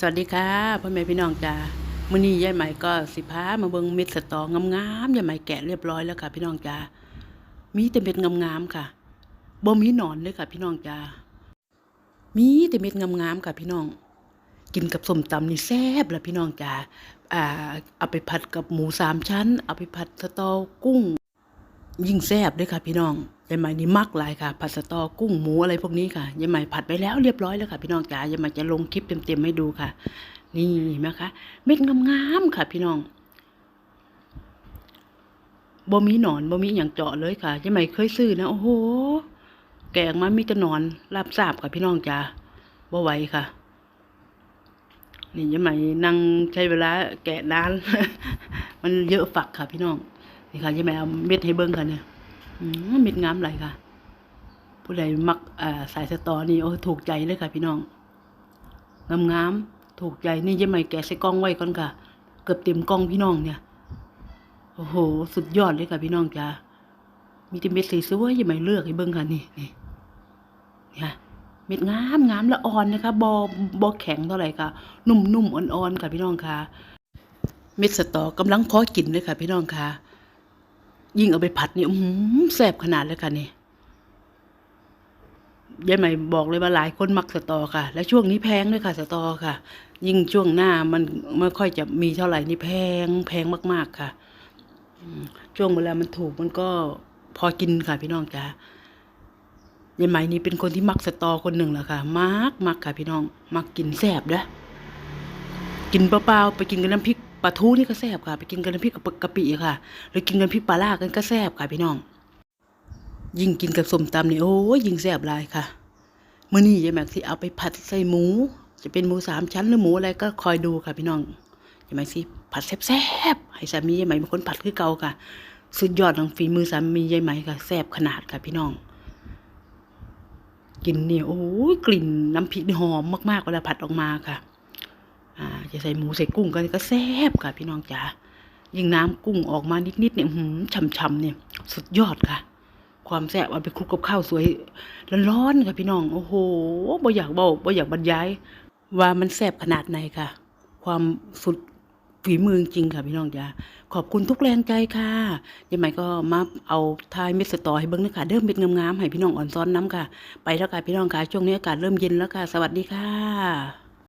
สวัสดีค่ะพ่อแม่พี่น้องจ้ามื้อนี้ยายใหม่ก็สิพามาเบิ่งเม็ดสตองงามๆยายใหม่แกะเรียบร้อยแล้วค่ะ พี่น้องจ้ามีแต่เม็ดงามๆค่ะบ่มีหนอนเลยค่ะ พี่น้องจ้ามีแต่เม็ดงามๆค่ะ พี่น้อง กินกับส้มตำนี่แซ่บละพี่น้องจ้าอ่าเอาไปผัดกับหมูสามชั้น เอาไปผัดสตอกุ้ง ยิ่งแซ่บด้วยค่ะ พี่น้อง ยายใหม่นี่มักหลายค่ะ ผัดสตอกุ้งหมูอะไรพวกนี้ค่ะยายใหม่ผัดไปแล้วเรียบร้อยแล้วค่ะ พี่น้องจ๋ายายใหม่จะลงคลิปเต็มๆให้ดูค่ะ นี่นะคะ เม็ดงามๆค่ะ พี่น้องบ่มีหนอนบ่มีอย่างเจาะเลยค่ะยายใหม่เคยซื้อนะโอ้โหแกงมามีแต่หนอนลาบซาบค่ะ พี่น้องจ๋าบ่ไหวค่ะ นี่ยายใหม่นั่งใช้เวลาแกะนานมันเยอะฝักค่ะ พี่น้องนี่ค่ะยายใหม่เอาเม็ดให้เบิ่งค่ะเนี่ย เม็ดงามไหลยค่ะ ผู้ใดมักสายสตอนี่โอ้ถูกใจเลยค่ะ พี่น้องงามงามถูกใจนี่ยายใหม่แกะใส่กล้องไว้ก่อนค่ะ เกือบเต็มกล้องพี่น้องเนี่ยโอ้โห สุดยอดเลยค่ะพี่น้องจ้ามีแต่เม็ดสีสวยยายใหม่เลือกให้เบิ่งค่ะนี่นี่นี่ค่ะเม็ดงามงามละอ่อนนะคะบอบอแข็งเท่าไหร่ค่ะ นุ่มๆอ่อนๆค่ะพี่น้องค่ะ เม็ดสตอกำลังพอกินเลยค่ะพี่น้องค่ะ ยิ่งเอาไปผัดนี่อื้อหือแซ่บขนาดเลยค่ะนี่ยายใหม่บอกเลยว่าหลายคนมักสตอค่ะ และช่วงนี้แพงด้วยค่ะสตอค่ะ ยิ่งช่วงหน้ามันไม่ค่อยจะมีเท่าไหร่นี่แพงแพงมาก ๆค่ะช่วงเวลามันถูกมันก็พอกินค่ะ พี่น้องจ้ายายใหม่นี่เป็นคนที่มักสตอคนหนึ่งแหละค่ะมักมักค่ะ พี่น้อง มักกินแซ่บเด้อกินเปล่าๆไปกินกับน้ำพริก ลาทูนี่ก็แซ่บค่ะ ไปกินกับน้ำพริกกับกะปิค่ะหรือกินกับน้ำพริกปลาล่ากันก็แซ่บค่ะพี่น้อง ยิ่งกินกับส้มตำนี่โอ้ยยิ่งแซ่บลายค่ะมื้อนี้ยายแม็กสิเอาไปผัดใส่หมู จะเป็นหมูสามชั้นหรือหมูอะไรก็คอยดูค่ะพี่น้องยายแม็กสิผัดแซ่บๆให้สามียายไหมเป็นคนผัดคือเก่าค่ะ สุดยอดของฝีมือสามียายไหมค่ะแซ่บขนาดค่ะพี่น้องกินเนี่ยโอ้ยกลิ่นน้ำพริกหอมมากๆเวลาผัดออกมาค่ะ อ่าจะใส่หมูใส่กุ้งกันก็แซ่บค่ะพี่น้องจ๋ายิ่งน้ำกุ้งออกมานิดๆเนี่ยหืมฉ่ำๆเนี่ย สุดยอดค่ะ ความแซ่บเอาไปคลุกกับข้าวสวยร้อนๆค่ะพี่น้องโอ้โหบ่อยากบอกบ่อยากบรรยาย ว่ามันแซ่บขนาดไหนค่ะ ความสุดฝีมือจริงค่ะพี่น้องจ๋าขอบคุณทุกแรงใจค่ะยังไงก็มาเอาทายเม็ดสตอให้เบิ้งนะคะเริ่มเม็ดงามๆให้พี่น้องอ่อนซ้อนน้ำค่ะ ไปแล้วค่ะพี่น้องค่ะช่วงนี้อากาศเริ่มเย็นแล้วค่ะ สวัสดีค่ะ